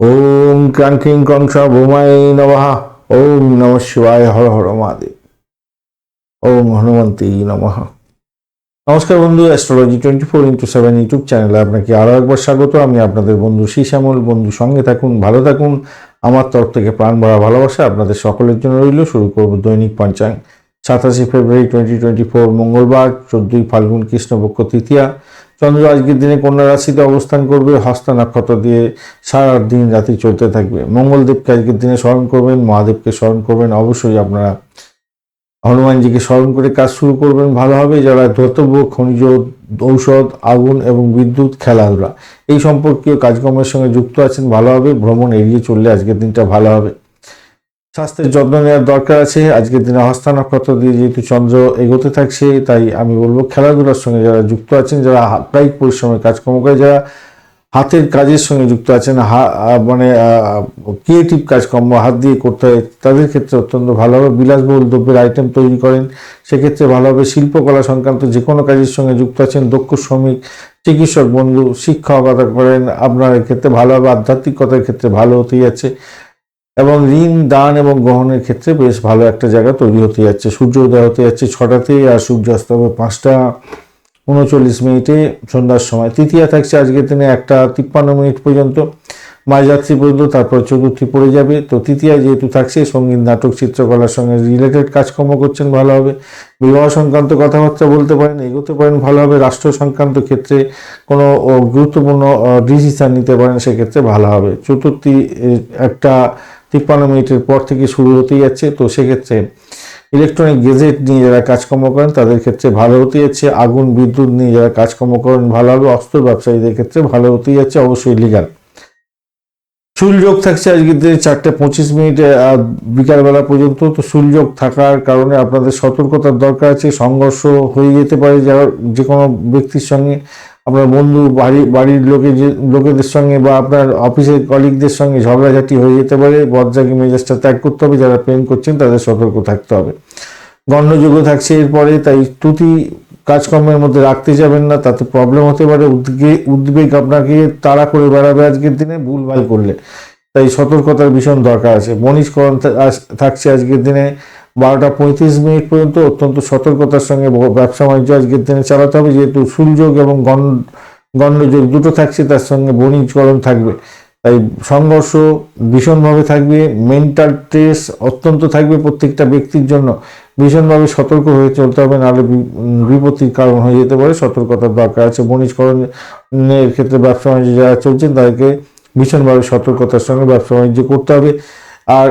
ওম ক্রাঙ্কিং কংস ভূমায় নমঃ। ওম নম শিবায় হর হর মহাদেব। ওম হনুমন্তী নমঃ। নমস্কার বন্ধু astrology twenty four into seven YouTube চ্যানেলে আপনাকে আরও একবার স্বাগত। আমি আপনাদের বন্ধু শ্যামল বন্ধু, সঙ্গে থাকুন, ভালো থাকুন। আমার তরফ থেকে প্রাণ ভরা ভালোবাসা আপনাদের সকলের জন্য রইল। শুরু করব দৈনিক পঞ্চাঙ্গ সাতাশে ফেব্রুয়ারি টোয়েন্টি টোয়েন্টি ফোর মঙ্গলবার, চোদ্দই ফাল্গুন, কৃষ্ণপক্ষ, তৃতীয়া। চন্দ্র আজকের দিনে কন্যা রাশিতে অবস্থান করবে, হস্ত নক্ষত্র দিয়ে সারা দিন রাতি চলতে থাকবে। মঙ্গলদেবকে আজকের দিনে স্মরণ করবেন, মহাদেবকে স্মরণ করবেন, অবশ্যই আপনারা হনুমানজিকে স্মরণ করে কাজ শুরু করবেন ভালো হবে যারা ধর্তব্য, খনিজ ঔষধ, আগুন এবং বিদ্যুৎ, খেলাধুলা, এই সম্পর্কীয় কাজকর্মের সঙ্গে যুক্ত আছেন ভালো হবে ভ্রমণ এড়িয়ে চললে আজকের দিনটা ভালো হবে। স্বাস্থ্যের যত্ন নেওয়ার দরকার আছে। আজকের দিনে হস্তা নক্ষত্র দিয়ে যেহেতু চন্দ্র এগোতে থাকছে, তাই আমি বলব খেলাধুলার সঙ্গে যারা যুক্ত আছেন, যারা কায়িক পরিশ্রমের কাজকর্ম করে যারা হাতের কাজের সঙ্গে যুক্ত আছেন, হা- মানে ক্রিয়েটিভ কাজকর্ম হাত দিয়ে করতে হয়, তাদের ক্ষেত্রে অত্যন্ত ভালো হবে। বিলাসবহুল দ্রব্যের আইটেম তৈরি করেন, সেক্ষেত্রে ভালো হবে। শিল্পকলা সংক্রান্ত যে কোনো কাজের সঙ্গে যুক্ত আছেন, দক্ষ শ্রমিক, চিকিৎসক, বন্ধু শিক্ষকতা করেন, আপনার ক্ষেত্রে ভালো হবে, আধ্যাত্মিকতার ক্ষেত্রে ভালো হতে যাচ্ছে। এবং ঋণ, দান এবং গ্রহণের ক্ষেত্রে বেশ ভালো একটা জায়গা তৈরি হতে যাচ্ছে। সূর্য উদয় হতে যাচ্ছে ছটাতে আর সূর্যাস্ত হবে পাঁচটা উনচল্লিশ মিনিটে সন্ধ্যার সময়। তৃতীয়া থাকছে আজকের দিনে একটা তিপ্পান্ন মিনিট পর্যন্ত। মাঝরাত্রি পর্যন্ত তারপর চতুর্থী পড়ে যাবে। তো তৃতীয়া যেহেতু থাকছে, সংগীত, নাটক চিত্রকলার সঙ্গে রিলেটেড কাজকর্ম করছেন, ভালো হবে। বিবাহ সংক্রান্ত কথাবার্তা বলতে পারেন, এগোতে পারেন, ভালো হবে। রাষ্ট্র সংক্রান্ত ক্ষেত্রে কোনো গুরুত্বপূর্ণ ডিসিশন নিতে পারেন, সেক্ষেত্রে ভালো হবে। চতুর্থী একটা তিপ্পান্ন মিনিটের পর থেকে শুরু হতে যাচ্ছে। তো সেক্ষেত্রে ইলেকট্রনিক গেজেট নিয়ে যারা কাজকর্ম করেন, তাদের ক্ষেত্রে ভালো হতে যাচ্ছে। আগুন, বিদ্যুৎ নিয়ে যারা কাজকর্ম করেন, ভালো হবে। অস্ত্র ব্যবসায়ীদের ক্ষেত্রে ভালো হতে যাচ্ছে। অবশ্যই লিগাল সুলযোগ থাকছে আজকের দিনে চারটে পঁচিশ মিনিটে বিকালবেলা পর্যন্ত। তো সুলযোগ থাকার কারণে আপনাদের সতর্কতার দরকার আছে। সংঘর্ষ হয়ে যেতে পারে যারা যে কোনো ব্যক্তির সঙ্গে। আপনার বন্ধু, বাড়ি, বাড়ির লোকে যে, লোকেদের সঙ্গে বা আপনার অফিসের কলিগদের সঙ্গে ঝগড়াঝাটি হয়ে যেতে পারে। বজ্রাগী মেজাজটা ত্যাগ করতে হবে। যারা প্রেম করছেন তাদের সতর্ক থাকতে হবে। গণ্যযোগ্য থাকছে এরপরে, তাই ত্রুটি কাজকর্মের মধ্যে রাখতে যাবেন না, তাতে প্রবলেম হতে পারে উদ্বেগ উদ্বেগ আপনাকে তাড়া করে বেড়াবে আজকের দিনে ভুলভাল করলে। তাই সতর্কতার ভীষণ দরকার আছে। আস- থাকছে আজকের দিনে বারোটা পঁয়ত্রিশ মিনিট পর্যন্ত, অত্যন্ত সতর্কতার সঙ্গে ব্যবসা বাণিজ্য আজকের দিনে চালাতে হবে। যেহেতু সুলযোগ এবং গণ গণ্ডযোগ দুটো থাকছে, তার সঙ্গে বণিজকরণ থাকবে। তাই সংঘর্ষ ভীষণভাবে থাকবে মেন্টাল স্ট্রেস অত্যন্ত থাকবে প্রত্যেকটা ব্যক্তির জন্য। ভীষণভাবে সতর্ক হয়ে চলতে হবে, নাহলে বিপত্তির কারণ হয়ে যেতে পারে সতর্কতার দরকার আছে। বণিজকরণের ক্ষেত্রে ব্যবসা বাণিজ্য যারা চলছেন, তাদেরকে ভীষণভাবে সতর্কতার সঙ্গে ব্যবসা বাণিজ্য করতে হবে। আর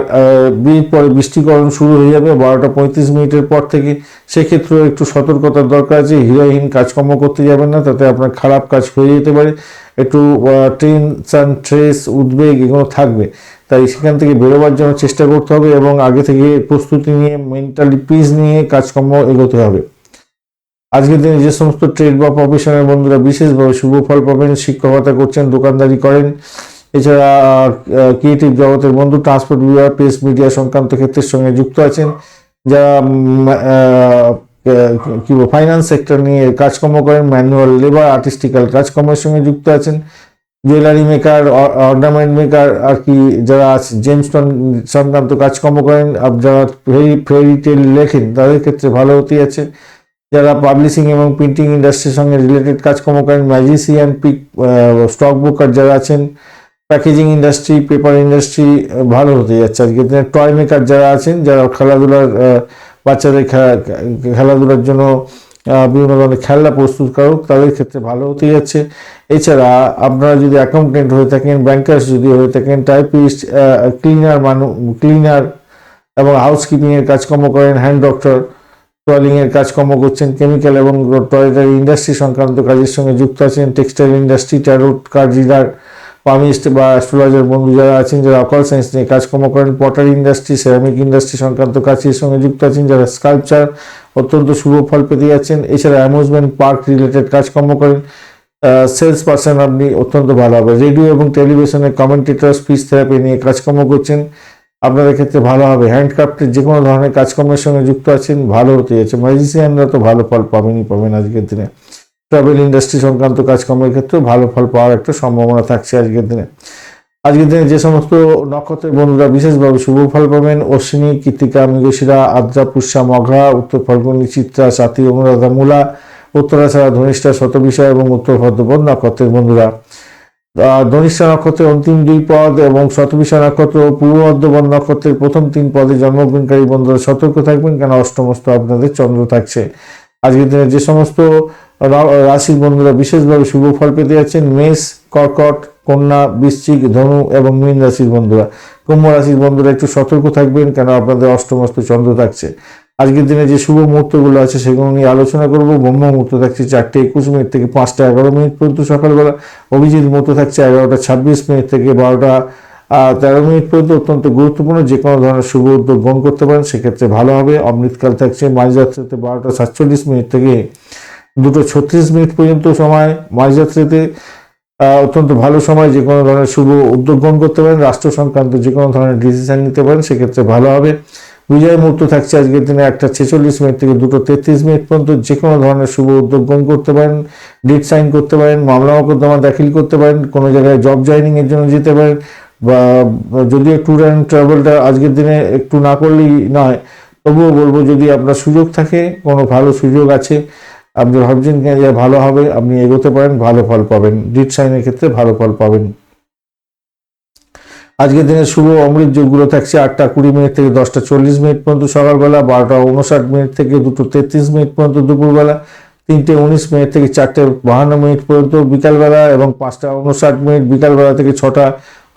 পরে বৃষ্টিকরণ শুরু হয়ে যাবে, বারোটা পঁয়ত্রিশ মিনিটের পর থেকে সেক্ষেত্রেও একটু সতর্কতার দরকার আছে। হিরোইন কাজকর্ম করতে যাবেন না, তাতে আপনার খারাপ কাজ হয়ে যেতে পারে। একটু টেনশন স্ট্রেস উদ্বেগ এগুলো থাকবে। তাই সেখান থেকে বেরোবার জন্য চেষ্টা করতে হবে এবং আগে থেকে প্রস্তুতি নিয়ে মেন্টালি পিস নিয়ে কাজকর্ম এগোতে হবে। আজকের দিনে যে সমস্ত ট্রেড বা প্রফেশনের বন্ধুরা বিশেষভাবে শুভ ফল পাবেন শিক্ষকতা করছেন, দোকানদারি করেন, এছাড়া ক্রিয়েটিভ জগতের বন্ধু ট্রান্সপোর্ট বিভাগ প্রেস মিডিয়া সংক্রান্ত ক্ষেত্রের সঙ্গে যুক্ত আছেন, যারা কি ফাইন্যান্স সেক্টর নিয়ে কাজকর্ম করেন ম্যানুয়াল লেবার আর্টিস্টিক্যাল কাজকর্মের সঙ্গে যুক্ত আছেন। জুয়েলারি মেকার অর্নামেন্ট মেকার আর কি যারা আছে জেমস্টোন সংক্রান্ত কাজকর্ম করেন যারা ফেরি ফেরি টেল লেখেন, তাদের ক্ষেত্রে ভালো হতে আছে। যারা পাবলিশিং এবং প্রিন্টিং ইন্ডাস্ট্রির সঙ্গে রিলেটেড কাজকর্ম করেন ম্যাজিসিয়ান পিক স্টক ব্রোকার যারা আছেন প্যাকেজিং ইন্ডাস্ট্রি পেপার ইন্ডাস্ট্রি ভালো হতে যাচ্ছে আজকে। টয় মেকার যারা আছেন, যারা খেলাধুলার বাচ্চাদের খেলা- খেলাধুলার জন্য বিভিন্ন ধরনের খেলনা প্রস্তুত প্রস্তুতকারক তাদের ক্ষেত্রে ভালো হতে যাচ্ছে। এছাড়া আপনারা যদি অ্যাকাউন্টেন্ট হয়ে থাকেন ব্যাংকার্স যদি হয়ে থাকেন টাইপিস্ট ক্লিনার মানু ক্লিনার এবং হাউসকিপিং এর কাজকর্ম করেন হ্যান্ড ডক্টর টয়লিং এর কাজকর্ম করছেন কেমিক্যাল এবং টয়লেটারি ইন্ডাস্ট্রি সংক্রান্ত কাজের সঙ্গে যুক্ত আছেন textile industry tarot card reader palmist বা অ্যাস্ট্রোলজার বন্ধু যারা আছেন, যারা অকাল সায়েন্স নিয়ে কাজকর্ম করেন পটারি ইন্ডাস্ট্রি, সেরামিক ইন্ডাস্ট্রি সংক্রান্ত কাজের সঙ্গে যুক্ত আছেন, যারা স্কাল্পচার অত্যন্ত শুভ ফল পেতে যাচ্ছেন। এছাড়া অ্যামিউজমেন্ট পার্ক রিলেটেড কাজকর্ম করেন। সেলস পার্সন আপনি অত্যন্ত ভালো হবে। রেডিও এবং টেলিভিশনে কমেন্টেটর স্পিচ থেরাপি নিয়ে কাজকর্ম করছেন। আপনাদের ক্ষেত্রে ভালো হবে। হ্যান্ডক্রাফটের যে কোনো ধরনের কাজকর্মের সঙ্গে যুক্ত আছেন, ভালো হতে যাচ্ছে। ম্যাজিসিয়ানরা তো ভালো ফল পাবেনই, পাবেন আজকের দিনে। ট্রাভেল ইন্ডাস্ট্রি সংক্রান্ত কাজকর্মের ক্ষেত্রেও ভালো ফল পাওয়ার একটা সম্ভাবনা থাকছে আজকের দিনে। আজকের দিনে যে সমস্ত নক্ষত্রের বন্ধুরা বিশেষভাবে শুভ ফল পাবেন, অশ্বিনী কৃতিকা মৃগশিরা, আদ্রা, পুষ্যা, মঘা, উত্তর ফল্গুনী, চিত্রা, সাথী, অনুরাধা, মূলা উত্তরাছাড়া ধনিষ্ঠা শতবিষা এবং উত্তর ভদ্রপদ নক্ষত্রের বন্ধুরা। ধনিষ্ঠা নক্ষত্রের অন্তিম দুই পদ এবং শতবিষা নক্ষত্র পূর্ব ভদ্রপদ নক্ষত্রের প্রথম তিন পদে জন্মগ্রহণকারী বন্ধুরা সতর্ক থাকবেন কেন অষ্টমস্ত আপনাদের চন্দ্র থাকছে। আজকের দিনে যে সমস্ত রাশির বন্ধুরা বিশেষভাবে শুভ ফল পেতে যাচ্ছেন মেষ, কর্কট, কন্যা, বৃশ্চিক, ধনু এবং মীন রাশির বন্ধুরা। কুম্ভ রাশির বন্ধুরা একটু সতর্ক থাকবেন কেন আপনাদের অষ্টমস্ত চন্দ্র থাকছে। আজকের দিনে যে শুভ মুহূর্তগুলো আছে সেগুলো নিয়ে আলোচনা করব। ব্রহ্ম মুহূর্ত থাকছে চারটে একুশ মিনিট থেকে পাঁচটা এগারো মিনিট পর্যন্ত সকালবেলা। অভিজিৎ মুহূর্ত থাকছে এগারোটা ছাব্বিশ মিনিট থেকে বারোটা তেরো মিনিট পর্যন্ত অত্যন্ত গুরুত্বপূর্ণ। যে কোনো ধরনের শুভ উদ্যোগ গ্রহণ করতে পারেন। সেক্ষেত্রে ভালো হবে। অমৃতকাল থাকছে। মাঝরাত্রিতে বারোটা সাতচল্লিশ মিনিট থেকে দুটো ছত্রিশ মিনিট পর্যন্ত সময় মাঝরাত্রিতে অত্যন্ত ভালো সময়, যে কোনো ধরনের শুভ উদ্যোগ গ্রহণ করতে পারেন, রাষ্ট্র সংক্রান্ত যে কোনো ধরনের ডিসিশন নিতে পারেন, সেক্ষেত্রে ভালো হবে। বিজয় মুহূর্ত থাকছে আজকের দিনে একটা ছেচল্লিশ মিনিট থেকে দুটো তেত্রিশ মিনিট পর্যন্ত, যে কোনো ধরনের শুভ উদ্যোগ গ্রহণ করতে পারেন ডেট সাইন করতে পারেন, মামলা মোকদ্দমা দাখিল করতে পারেন, কোনো জায়গায় জব জয়নিং এর জন্য যেতে পারেন, বা যদিও ট্যুর অ্যান্ড ট্রাভেলটা আজকের দিনে একটু না করলেই নয়, তবুও বলব যদি আপনার সুযোগ থাকে, কোনো ভালো সুযোগ আছে আপনি ভাবছেন যে ভালো হবে, আপনি এগোতে পারেন, ভালো ফল পাবেন। ডিট সাইনের ক্ষেত্রে ভালো ফল পাবেন। আজকের দিনে শুভ অমৃত যোগগুলো থাকছে আটটা কুড়ি মিনিট থেকে দশটা চল্লিশ মিনিট পর্যন্ত সকালবেলা, বারোটা উনষাট মিনিট থেকে দুটো তেত্রিশ মিনিট পর্যন্ত দুপুরবেলা, তিনটে উনিশ মিনিট থেকে চারটে বাহান্ন মিনিট পর্যন্ত বিকালবেলা এবং পাঁচটা উনষাট মিনিট বিকালবেলা থেকে ছটা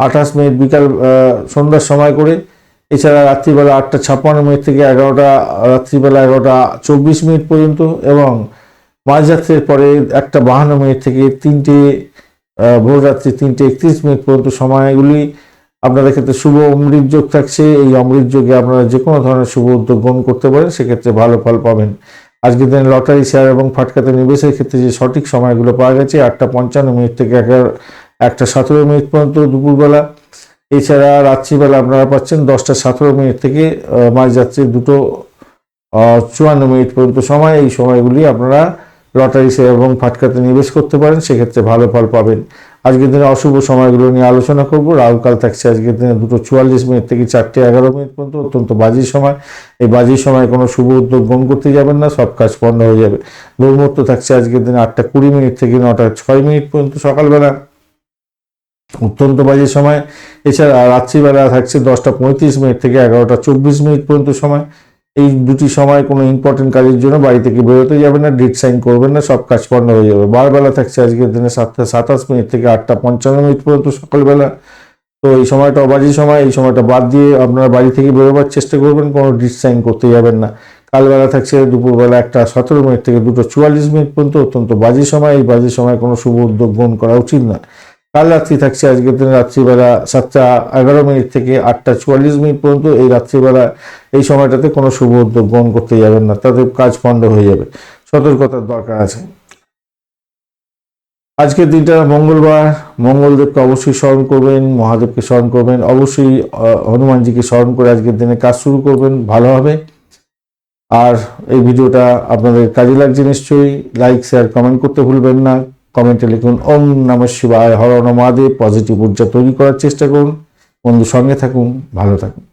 আঠাশ মিনিট বিকাল সন্ধ্যার সময় করে। এছাড়া রাত্রিবেলা আটটা ছাপ্পান্ন মিনিট থেকে এগারোটা, রাত্রিবেলা এগারোটা চব্বিশ মিনিট পর্যন্ত এবং মাঝরাত্রের পরে একটা বাহান্ন মিনিট থেকে তিনটে ভোররাত্রি তিনটে একত্রিশ মিনিট পর্যন্ত সময়গুলি আপনাদের ক্ষেত্রে শুভ অমৃত যোগ থাকছে। এই অমৃত যোগে আপনারা যে কোনো ধরনের শুভ উদ্যোগ গ্রহণ করতে পারেন সেক্ষেত্রে ভালো ফল পাবেন। আজকের দিনে লটারি শেয়ার এবং ফাটকাতে নিবেশের ক্ষেত্রে যে সঠিক সময়গুলো পাওয়া গেছে আটটা পঞ্চান্ন মিনিট থেকে একটা সতেরো মিনিট পর্যন্ত দুপুরবেলা। এছাড়া রাত্রিবেলা আপনারা পাচ্ছেন দশটা সতেরো মিনিট থেকে আহ, মাঝরাত্রি দুটো চুয়ান্ন মিনিট পর্যন্ত সময়। এই সময়গুলি আপনারা লটারি শেয়ার এবং ফাটকাতে নিবেশ করতে পারেন, সেক্ষেত্রে ভালো ফল পাবেন। আজকের দিনে অশুভ সময়গুলো নিয়ে আলোচনা করব। রাহুকাল থাকছে আজকের দিনে দুটো চুয়াল্লিশ মিনিট থেকে চারটে এগারো মিনিট পর্যন্ত, অত্যন্ত বাজি সময়। এই বাজি সময় কোনো শুভ উদ্যোগ গ্রহণ করতে যাবেন না, সব কাজ বন্ধ হয়ে যাবে। দুর্মূর্ত থাকছে আজকের দিনে আটটা কুড়ি মিনিট থেকে নটা ছয় মিনিট পর্যন্ত সকালবেলা। অত্যন্ত বাজে সময়। এছাড়া রাত্রিবেলা থাকছে দশটা পঁয়ত্রিশ মিনিট থেকে এগারোটা চব্বিশ মিনিট পর্যন্ত সময়। এই দুটি সময় কোনো ইম্পর্টেন্ট কাজের জন্য বাড়ি থেকে বেরোতে যাবেন না ডিট সাইন করবেন না, সব কাজ বন্ধ হয়ে যাবে। বারবেলা থাকছে আজকের দিনে সাতটা, সাতাশ মিনিট থেকে আটটা পঞ্চান্ন মিনিট পর্যন্ত সকালবেলা। তো এই সময়টা অবাজি সময়, এই সময়টা বাদ দিয়ে আপনারা বাড়ি থেকে বেরোবার চেষ্টা করবেন, কোনো ডিট সাইন করতে যাবেন না। কালবেলা থাকছে দুপুরবেলা একটা সতেরো মিনিট থেকে দুটো চুয়াল্লিশ মিনিট পর্যন্ত অত্যন্ত বাজি সময়। এই বাজি সময় কোনো শুভ উদ্যোগ গ্রহণ করা উচিত না। কাল রাত্রি থাকছে আজকের দিনে রাত্রিবেলা সাতটা এগারো মিনিট থেকে আটটা চুয়াল্লিশ মিনিট পর্যন্ত এই রাত্রিবেলা এই সময়টাতে কোনো শুভ উদ্যোগ গ্রহণ করতে যাবেন না। তাদের কাজ বন্ধ হয়ে যাবে। সতর্কতার দরকার আছে। আজকের দিনটা মঙ্গলবার। মঙ্গলদেবকে অবশ্যই স্মরণ করবেন, মহাদেবকে স্মরণ করবেন। অবশ্যই হনুমানজিকে স্মরণ করে আজকের দিনে কাজ শুরু করবেন, ভালো হবে। আর এই ভিডিওটা আপনাদের কাজে লাগছে নিশ্চয়ই। লাইক, শেয়ার, কমেন্ট করতে ভুলবেন না। কমেন্টে লিখুন, ওম নম শিবায়, হর নমাদে পজিটিভ ঊর্জা তৈরি করার চেষ্টা করুন। বন্ধু সঙ্গে থাকুন, ভালো থাকুন।